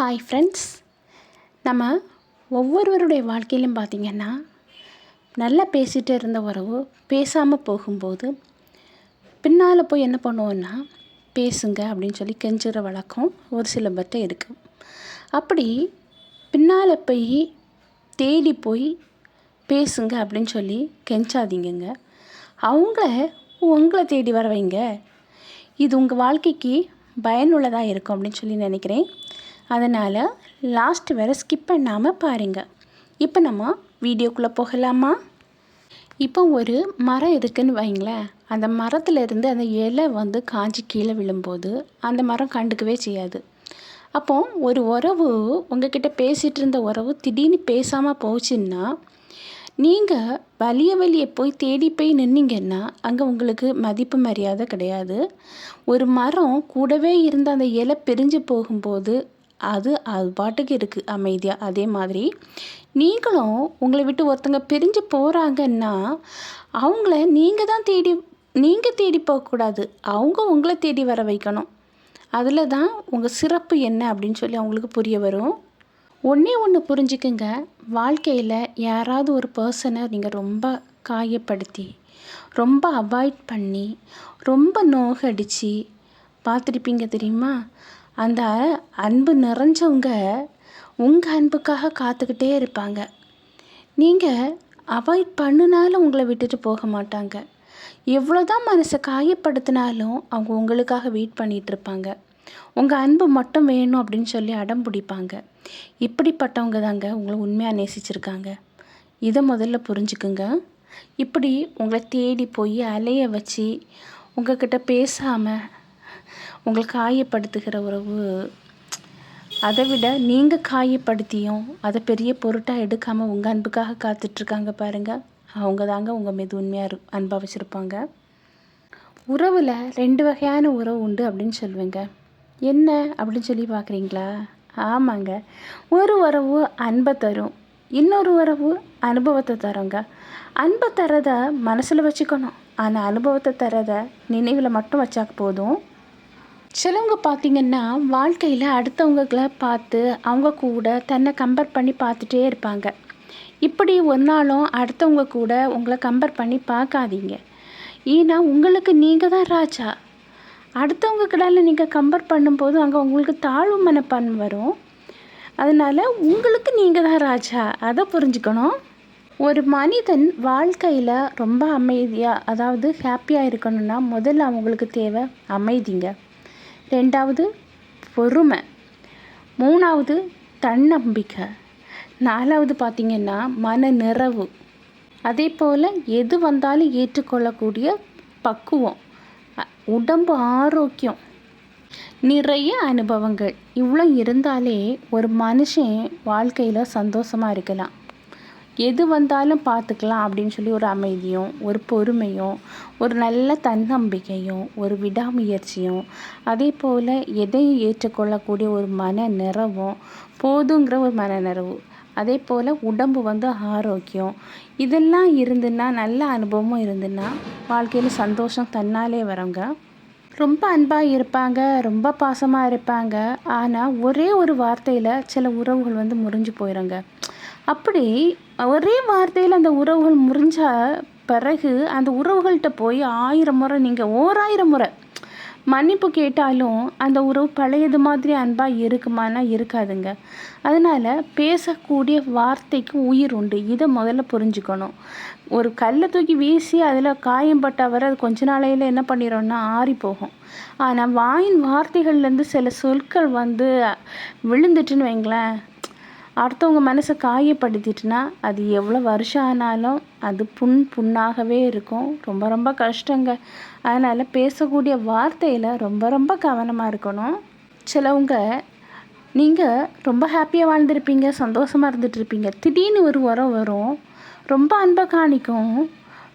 Hi friends நம்ம ஒவ்வொருவருடைய வாழ்க்கையிலும் பார்த்திங்கன்னா நல்லா பேசிகிட்டு இருந்த உறவு பேசாமல் போகும்போது பின்னால் போய் என்ன பண்ணுவோன்னா பேசுங்க அப்படின்னு சொல்லி கெஞ்சுற வழக்கம் ஒரு சில பேர்கிட்ட இருக்குது அப்படி பின்னால் போய் தேடி போய் பேசுங்க அப்படின்னு சொல்லி கெஞ்சாதீங்கங்க. அவங்கள உங்களை தேடி வர வைங்க. இது உங்கள் வாழ்க்கைக்கு பயனுள்ளதாக இருக்கும் அப்படின்னு சொல்லி நினைக்கிறேன். அதனால் லாஸ்ட் வரை ஸ்கிப் பண்ணாமல் பாருங்கள் இப்போ நம்ம வீடியோக்குள்ளே போகலாமா? இப்போ ஒரு மரம் இருக்குதுன்னு வைங்களேன். அந்த மரத்தில் இருந்து அந்த இலை வந்து காஞ்சி கீழே விழும்போது அந்த மரம் கண்டுக்கவே செய்யாது. அப்போ ஒரு உறவு உங்ககிட்ட பேசிகிட்டு இருந்த உறவு திடீர்னு பேசாமல் போச்சுன்னா நீங்கள் வலிய வழியை போய் தேடி போய் நின்னீங்கன்னா அங்கே உங்களுக்கு மதிப்பு மரியாதை கிடையாது. ஒரு மரம் கூடவே இருந்த அந்த இலை பிரிஞ்சு போகும்போது அது அது பாட்டுக்கு இருக்குது அமைதியாக அதே மாதிரி நீங்களும் உங்களை விட்டு ஒருத்தங்க பிரிஞ்சு போகிறாங்கன்னா அவங்கள நீங்கள் தான் தேடி நீங்கள் தேடி போகக்கூடாது அவங்க உங்களை தேடி வர வைக்கணும். அதில் தான் உங்கள் சிறப்பு என்ன அப்படின்னு சொல்லி அவங்களுக்கு புரிய வரும். ஒன்றே ஒன்று புரிஞ்சுக்குங்க. வாழ்க்கையில் யாராவது ஒரு பர்சனை நீங்கள் ரொம்ப காயப்படுத்தி ரொம்ப அவாய்ட் பண்ணி ரொம்ப நோகடிச்சு பார்த்துருப்பீங்க தெரியுமா? அந்த அன்பு நிறைஞ்சவங்க உங்கள் அன்புக்காக காத்துக்கிட்டே இருப்பாங்க. நீங்கள் அவாய்ட் பண்ணினாலும் உங்களை விட்டுட்டு போக மாட்டாங்க. எவ்வளோ தான் மனசை காயப்படுத்தினாலும் அவங்க உங்களுக்காக வெயிட் பண்ணிகிட்டு இருப்பாங்க. உங்கள் அன்பு மட்டும் வேணும் அப்படின்னு சொல்லி அடம் பிடிப்பாங்க. இப்படிப்பட்டவங்க தாங்க உங்களை உண்மையாக நேசிச்சிருக்காங்க. இதை முதல்ல புரிஞ்சுக்குங்க. இப்படி உங்களை தேடி போய் அலைய வச்சு உங்ககிட்ட பேசாமல் உங்களுக்கு காயப்படுத்துகிற உறவு அதை விட நீங்கள் காயப்படுத்தியும் அதை பெரிய பொருட்டாக எடுக்காமல் உங்கள் அன்புக்காக காத்துட்ருக்காங்க பாருங்கள் அவங்க தாங்க உங்கள் மீது உண்மையாக அன்பாக வச்சுருப்பாங்க. உறவில் ரெண்டு வகையான உறவு உண்டு அப்படின்னு சொல்லுவேங்க. என்ன அப்படின்னு சொல்லி பார்க்குறீங்களா ஆமாங்க. ஒரு உறவு அன்பை தரும். இன்னொரு உறவு அனுபவத்தை தரோங்க. அன்பை தரதை மனசில் வச்சுக்கணும். ஆனால் அனுபவத்தை தரதை நினைவில் மட்டும் வச்சா போதும். சிலவங்க பார்த்திங்கன்னா வாழ்க்கையில் அடுத்தவங்களை பார்த்து அவங்க கூட தன்னை கம்பேர் பண்ணி பார்த்துட்டே இருப்பாங்க. இப்படி ஒரு நாளும் அடுத்தவங்க கூட உங்களை கம்பேர் பண்ணி பார்க்காதீங்க. ஏன்னா உங்களுக்கு நீங்கள் தான் ராஜா. அடுத்தவங்க கடால நீங்கள் கம்பேர் பண்ணும்போது அங்கே உங்களுக்கு தாழ்வு மனப்பான்மை வரும். அதனால் உங்களுக்கு நீங்கள் தான் ராஜா. அதை புரிஞ்சுக்கணும். ஒரு மனிதன் வாழ்க்கையில் ரொம்ப அமைதியாக அதாவது ஹாப்பியாக இருக்கணும்னா முதல்ல அவங்களுக்கு தேவை அமைதிங்க. ரெண்டாவது பொறுமை. மூணாவது தன்னம்பிக்கை. நாலாவது பார்த்திங்கன்னா மன நிறைவு அதே போல் எது வந்தாலும் ஏற்றுக்கொள்ளக்கூடிய பக்குவம் உடம்பு ஆரோக்கியம். நிறைய அனுபவங்கள். இவ்வளோ இருந்தாலே ஒரு மனுஷன் வாழ்க்கையில் சந்தோஷமாக இருக்கலாம். எது வந்தாலும் பார்த்துக்கலாம் அப்படின்னு சொல்லி ஒரு அமைதியும் ஒரு பொறுமையும் ஒரு நல்ல தன்னம்பிக்கையும் ஒரு விடாமுயற்சியும் அதே போல் எதையும் ஏற்றுக்கொள்ளக்கூடிய ஒரு மன நிறவும் போதுங்கிற ஒரு மனநிறவு. அதே போல் உடம்பு வந்து ஆரோக்கியம். இதெல்லாம் இருந்துன்னா நல்ல அனுபவமும் இருந்துன்னா வாழ்க்கையில் சந்தோஷம் தன்னாலே வரவங்க ரொம்ப அன்பாக இருப்பாங்க ரொம்ப பாசமாக இருப்பாங்க. ஆனால் ஒரே ஒரு வார்த்தையில் சில உறவுகள் வந்து முறிஞ்சு போயிடுங்க அப்படி ஒரே வார்த்தையில் அந்த உறவுகள் முறிஞ்ச பிறகு அந்த உறவுகள்கிட்ட போய் ஆயிரம் முறை நீங்கள் ஓராயிரம் முறை மன்னிப்பு கேட்டாலும் அந்த உறவு பழையது மாதிரி அன்பாக இருக்குமானா இருக்காதுங்க. அதனால் பேசக்கூடிய வார்த்தைக்கு உயிர் உண்டு. இதை முதல்ல புரிஞ்சுக்கணும். ஒரு கல்லை தூக்கி வீசி அதில் காயம்பட்ட வர அது கொஞ்ச நாளையில் என்ன பண்ணிடும்னா ஆறி போகும். ஆனால் வாயின் வார்த்தைகள்லேருந்து சில சொற்கள் வந்து விழுந்துட்டுன்னு வைங்களேன். அடுத்தவங்க மனசை காயப்படுத்திட்டுனா அது எவ்வளோ வருஷம் ஆனாலும் அது புண் புண்ணாகவே இருக்கும். ரொம்ப ரொம்ப கஷ்டங்க. அதனால் பேசக்கூடிய வார்த்தையில் ரொம்ப ரொம்ப கவனமாக இருக்கணும். சிலவங்க நீங்கள் ரொம்ப ஹாப்பியாக வாழ்ந்துருப்பீங்க சந்தோஷமாக இருந்துகிட்ருப்பீங்க திடீர்னு ஒரு உரம் வரும். ரொம்ப அன்பை காணிக்கும்.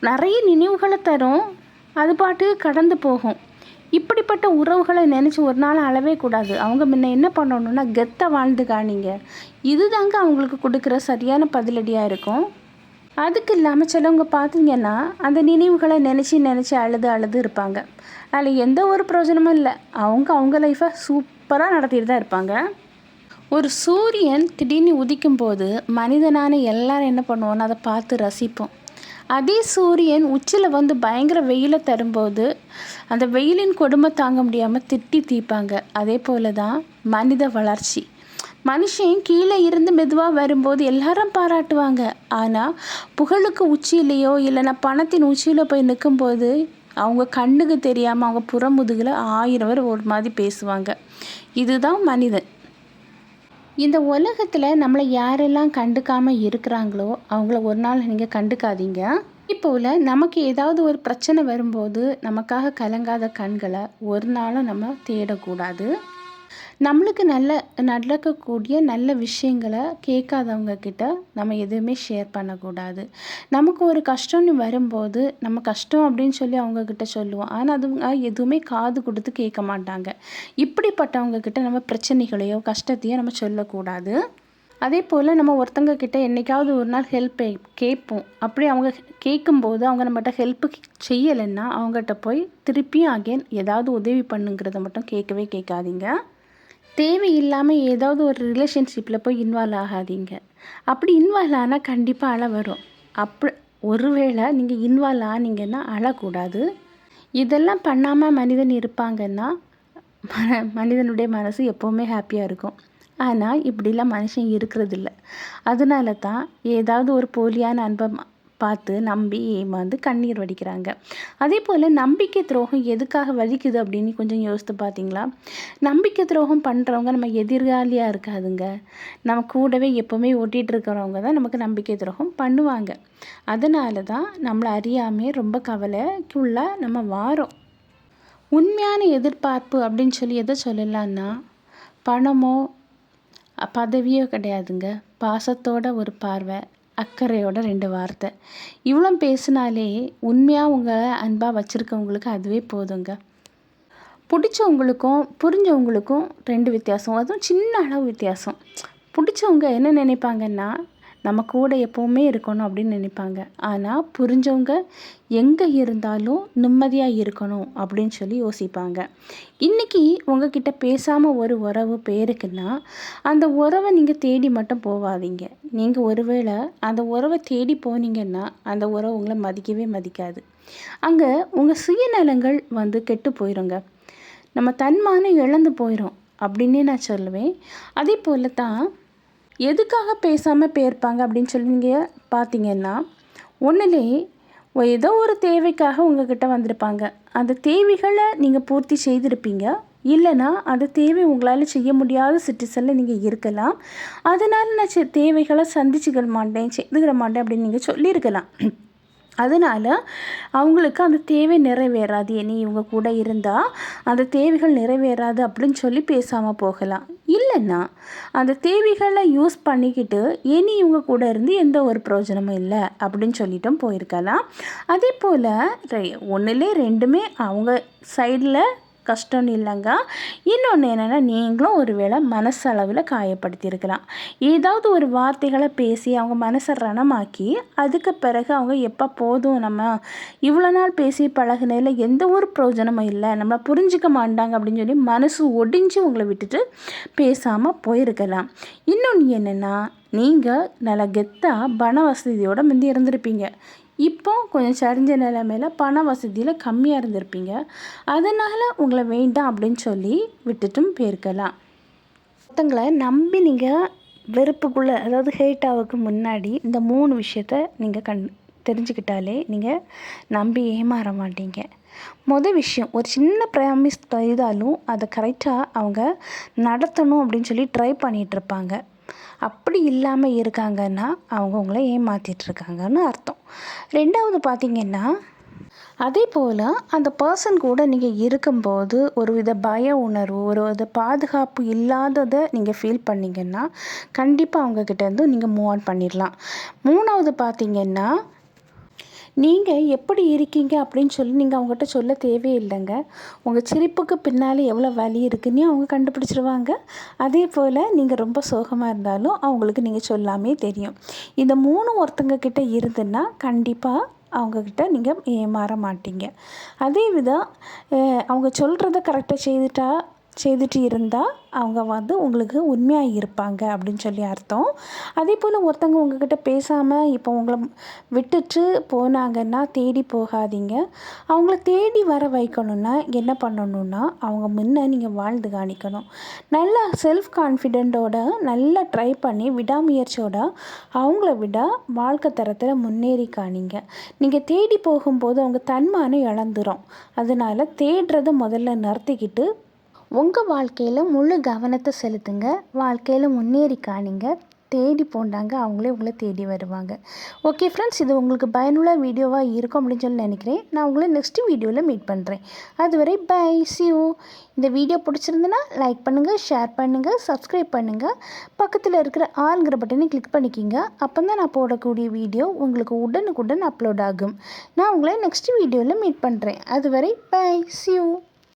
நிறைய நினைவுகளை தரும். அது பாட்டு கடந்து போகும். இப்படிப்பட்ட உறவுகளை நினச்சி ஒரு நாள் அளவே கூடாது. அவங்க முன்ன என்ன பண்ணணுன்னா கெத்தை வாழ்ந்து காணிங்க. இது தாங்க அவங்களுக்கு கொடுக்குற சரியான பதிலடியாக இருக்கும். அதுக்கு இல்லாமல் சிலவங்க பார்த்தீங்கன்னா அந்த நினைவுகளை நினச்சி நினச்சி அழுது அழுது இருப்பாங்க. அதில் எந்த ஒரு பிரயோஜனமும் இல்லை. அவங்க அவங்க லைஃப்பை சூப்பராக நடத்திட்டு தான் இருப்பாங்க. ஒரு சூரியன் திடீர்னு உதிக்கும் போது மனிதனான எல்லாரும் என்ன பண்ணுவோன்னு அதை பார்த்து ரசிப்போம். அதே சூரியன் உச்சியில் வந்து பயங்கர வெயிலை தரும்போது அந்த வெயிலின் கொடுமை தாங்க முடியாமல் திட்டி தீப்பாங்க. அதே போல தான் மனித வளர்ச்சி. மனுஷன் கீழே இருந்து மெதுவாக வரும்போது எல்லாரும் பாராட்டுவாங்க. ஆனால் புகழுக்கு உச்சியிலையோ இல்லைன்னா பணத்தின் உச்சியில் போய் நிற்கும்போது அவங்க கண்ணுக்கு தெரியாமல் அவங்க புறமுதுகில் ஆயிரம் பேர் ஒரு மாதிரி பேசுவாங்க. இதுதான் மனிதன். இந்த உலகத்தில் நம்மளை யாரெல்லாம் கண்டுக்காமல் இருக்கிறாங்களோ அவங்கள ஒரு நாள் நீங்கள் கண்டுக்காதீங்க. இப்போல நமக்கு ஏதாவது ஒரு பிரச்சனை வரும்போது நமக்காக கலங்காத கண்களை ஒரு நாளும் நம்ம தேடக்கூடாது. நம்மளுக்கு நல்ல நடக்கக்கூடிய நல்ல விஷயங்களை கேட்காதவங்க கிட்ட நம்ம எதுவுமே ஷேர் பண்ணக்கூடாது. நமக்கு ஒரு கஷ்டம்னு வரும்போது நம்ம கஷ்டம் அப்படின்னு சொல்லி அவங்கக்கிட்ட சொல்லுவோம். ஆனால் அதுங்க எதுவுமே காது கொடுத்து கேட்க மாட்டாங்க. இப்படிப்பட்டவங்க கிட்ட நம்ம பிரச்சனைகளையோ கஷ்டத்தையோ நம்ம சொல்லக்கூடாது. அதே போல் நம்ம ஒருத்தங்க கிட்ட என்றைக்காவது ஒரு நாள் ஹெல்ப் கேட்போம். அப்படி அவங்க கேட்கும்போது அவங்க நம்மகிட்ட ஹெல்ப்பு செய்யலைன்னா அவங்ககிட்ட போய் திருப்பியும் அகெயின் ஏதாவது உதவி பண்ணுங்கிறத மட்டும் கேட்கவே கேட்காதீங்க. தேவையில்லாமல் ஏதாவது ஒரு ரிலேஷன்ஷிப்பில் போய் இன்வால்வ் ஆகாதீங்க. அப்படி இன்வால்வ் ஆனால் கண்டிப்பாக அழ வரும். அப்படி ஒருவேளை நீங்கள் இன்வால்வ் ஆனீங்கன்னா அழக்கூடாது. இதெல்லாம் பண்ணாமல் மனிதன் இருப்பாங்கன்னா மன மனிதனுடைய மனசு எப்போவுமே ஹாப்பியாக இருக்கும். ஆனால் இப்படிலாம் மனுஷன் இருக்கிறதில்ல. அதனால தான் ஏதாவது ஒரு போலியான அன்பை பார்த்து நம்பி ஏமாந்து கண்ணீர் வடிக்கிறாங்க. அதே போல் நம்பிக்கை துரோகம் எதுக்காக வலிக்குது அப்படின்னு கொஞ்சம் யோசித்து பார்த்தீங்களா? நம்பிக்கை துரோகம் பண்ணுறவங்க நம்ம எதிர்காலியாக இருக்காதுங்க. நம்ம கூடவே எப்போவுமே ஓட்டிகிட்டு இருக்கிறவங்க தான் நமக்கு நம்பிக்கை துரோகம் பண்ணுவாங்க. அதனால தான் நம்மளை அறியாமே ரொம்ப கவலைக்குள்ளாக நம்ம வாரோம். உண்மையான எதிர்பார்ப்பு அப்படின்னு சொல்லி எதை சொல்லலான்னா பணமோ பதவியோ கிடையாதுங்க. பாசத்தோட ஒரு பார்வை. அக்கறையோட ரெண்டு வார்த்தை. இவ்வளோ பேசினாலே உண்மையாக உங்களை அன்பாக வச்சுருக்கவங்களுக்கு அதுவே போதுங்க. பிடிச்சவங்களுக்கும் புரிஞ்சவங்களுக்கும் ரெண்டு வித்தியாசம். அதுவும் சின்ன அளவு வித்தியாசம். பிடிச்சவங்க என்ன நினைப்பாங்கன்னா நம்ம கூட எப்போவுமே இருக்கணும் அப்படின்னு நினைப்பாங்க. ஆனால் புரிஞ்சவங்க எங்கே இருந்தாலும் நிம்மதியாக இருக்கணும் அப்படின்னு சொல்லி யோசிப்பாங்க. இன்றைக்கி உங்ககிட்ட பேசாமல் ஒரு உறவு பேருக்குன்னா அந்த உறவை நீங்கள் தேடி மட்டும் போகாதீங்க நீங்கள் ஒருவேளை அந்த உறவை தேடி போனீங்கன்னா அந்த உறவு உங்களை மதிக்கவே மதிக்காது. அங்கே உங்கள் சுயநலங்கள் வந்து கெட்டு போயிடுங்க நம்ம தன்மானம் இழந்து போயிடும் அப்படின்னே நான் சொல்லுவேன். அதே போல் தான் எதுக்காக பேசாமல் போயிருப்பாங்க அப்படின்னு சொல்லி நீங்கள் பார்த்தீங்கன்னா ஒன்றுலே ஏதோ ஒரு தேவைக்காக உங்ககிட்ட வந்திருப்பாங்க. அந்த தேவைகளை நீங்கள் பூர்த்தி செய்திருப்பீங்க. இல்லைனா அந்த தேவை உங்களால் செய்ய முடியாத சிட்டிசனில் நீங்கள் இருக்கலாம். அதனால் நான் தேவைகளை சந்திச்சுக்கிற மாட்டேன் செய்துக்கிற மாட்டேன் அப்படின்னு நீங்கள் சொல்லியிருக்கலாம். அதனால் அவங்களுக்கு அந்த தேவை நிறைவேறாது. இனி இவங்க கூட இருந்தால் அந்த தேவைகள் நிறைவேறாது அப்படின்னு சொல்லி பேசாமல் போகலாம். இல்லைன்னா அந்த தேவைகளை யூஸ் பண்ணிக்கிட்டு இனி இவங்க கூட இருந்து எந்த ஒரு பிரயோஜனமும் இல்லை அப்படின்னு சொல்லிட்டும் போயிருக்கலாம். அதே போல் ஒன்றுலே ரெண்டுமே அவங்க சைடில் கஷ்டம்னு இல்லைங்க. இன்னொன்று என்னென்னா நீங்களும் ஒரு வேளை மனசளவில் காயப்படுத்தியிருக்கலாம். ஏதாவது ஒரு வார்த்தைகளை பேசி அவங்க மனசை ரணமாக்கி அதுக்கு பிறகு அவங்க எப்போ போதும் நம்ம இவ்வளோ நாள் பேசி பழகினதில் எந்த ஒரு பிரயோஜனமும் இல்லை. நம்மளை புரிஞ்சிக்க மாட்டாங்க அப்படின்னு சொல்லி மனசு ஒடிஞ்சு உங்களை விட்டுட்டு பேசாமல் போயிருக்கலாம். இன்னொன்று என்னென்னா நீங்கள் நல்லா கெத்தாக பண வசதியோடு முந்தி இருந்திருப்பீங்க. இப்போ கொஞ்சம் சரிஞ்ச நிலைமையில் பண வசதியில் கம்மியாக இருந்திருப்பீங்க. அதனால் உங்களை வேண்டாம் அப்படின்னு சொல்லி விட்டுட்டும் போயிருக்கலாம். ஒருத்தங்களை நம்பி நீங்கள் வெறுப்புக்குள்ளே அதாவது ஹேட்டாவுக்கு முன்னாடி இந்த மூணு விஷயத்த நீங்கள் கண் தெரிஞ்சுக்கிட்டாலே நீங்கள் நம்பி ஏமாற மாட்டீங்க. மொதல் விஷயம் ஒரு சின்ன ப்ராமிஸ் செய்தாலும் அதை கரெக்டாக அவங்க நடத்தணும் அப்படின்னு சொல்லி ட்ரை பண்ணிகிட்ருப்பாங்க அப்படி இல்லாமல் இருக்காங்கன்னா அவங்க உங்களை ஏமாற்றிட்டுருக்காங்கன்னு அர்த்தம். ரெண்டாவது பார்த்திங்கன்னா அதே போல் அந்த பர்சன் கூட நீங்கள் இருக்கும்போது ஒரு வித பய உணர்வு ஒரு வித பாதுகாப்பு இல்லாததை நீங்கள் ஃபீல் பண்ணிங்கன்னா கண்டிப்பாக அவங்கக்கிட்டேருந்து நீங்கள் மூவ் ஆன் பண்ணிடலாம். மூணாவது பார்த்திங்கன்னா நீங்கள் எப்படி இருக்கீங்க அப்படின்னு சொல்லி நீங்கள் அவங்ககிட்ட சொல்ல தேவையில்லைங்க. உங்கள் சிரிப்புக்கு பின்னால் எவ்வளோ வலி இருக்குன்னு அவங்க கண்டுபிடிச்சிருவாங்க. அதே போல் நீங்கள் ரொம்ப சோகமாக இருந்தாலும் அவங்களுக்கு நீங்கள் சொல்லாமே தெரியும். இந்த மூணு ஒருத்தங்க கிட்ட இருந்துன்னா கண்டிப்பாக அவங்கக்கிட்ட நீங்கள் ஏமாற மாட்டீங்க. அதே விதம் அவங்க சொல்கிறத கரெக்டாக செய்துட்டா செய்துட்டு இருந்தால் அவங்க வந்து உங்களுக்கு உண்மையாக இருப்பாங்க அப்படின்னு சொல்லி அர்த்தம். அதே போல் ஒருத்தவங்க உங்ககிட்ட பேசாமல் இப்போ உங்களை விட்டுட்டு போனாங்கன்னா தேடி போகாதீங்க. அவங்கள தேடி வர வைக்கணுன்னா என்ன பண்ணணும்னா அவங்க முன்ன நீங்கள் வாழ்ந்து காணிக்கணும். நல்லா செல்ஃப் கான்ஃபிடென்ட்டோட நல்லா ட்ரை பண்ணி விடாமுயற்சியோட அவங்கள விட வாழ்க்கை தரத்தில் முன்னேறி காணிங்க. நீங்கள் தேடி போகும்போது அவங்க தன்மானம் இழந்துரும். அதனால் தேடுறதை முதல்ல நிறுத்திக்கிட்டு உங்கள் வாழ்க்கையில் முழு கவனத்தை செலுத்துங்க. வாழ்க்கையில் முன்னேறி காணிங்க. தேடி போண்டாங்க. அவங்களே உங்களை தேடி வருவாங்க. ஓகே ஃப்ரெண்ட்ஸ் இது உங்களுக்கு பயனுள்ள வீடியோவாக இருக்கும் அப்படின்னு சொல்லி நினைக்கிறேன். நான் உங்களை நெக்ஸ்ட் வீடியோவில் மீட் பண்ணுறேன் அதுவரை பை சியூ இந்த வீடியோ பிடிச்சிருந்துன்னா லைக் பண்ணுங்கள் ஷேர் பண்ணுங்கள் சப்ஸ்கிரைப் பண்ணுங்கள் பக்கத்தில் இருக்கிற ஆளுங்கிற பட்டனை கிளிக் பண்ணிக்கிங்க. அப்போ தான் நான் போடக்கூடிய வீடியோ உங்களுக்கு உடனுக்குடன் அப்லோட் ஆகும். நான் உங்களை நெக்ஸ்ட் வீடியோவில் மீட் பண்ணுறேன் அதுவரை பை சியூ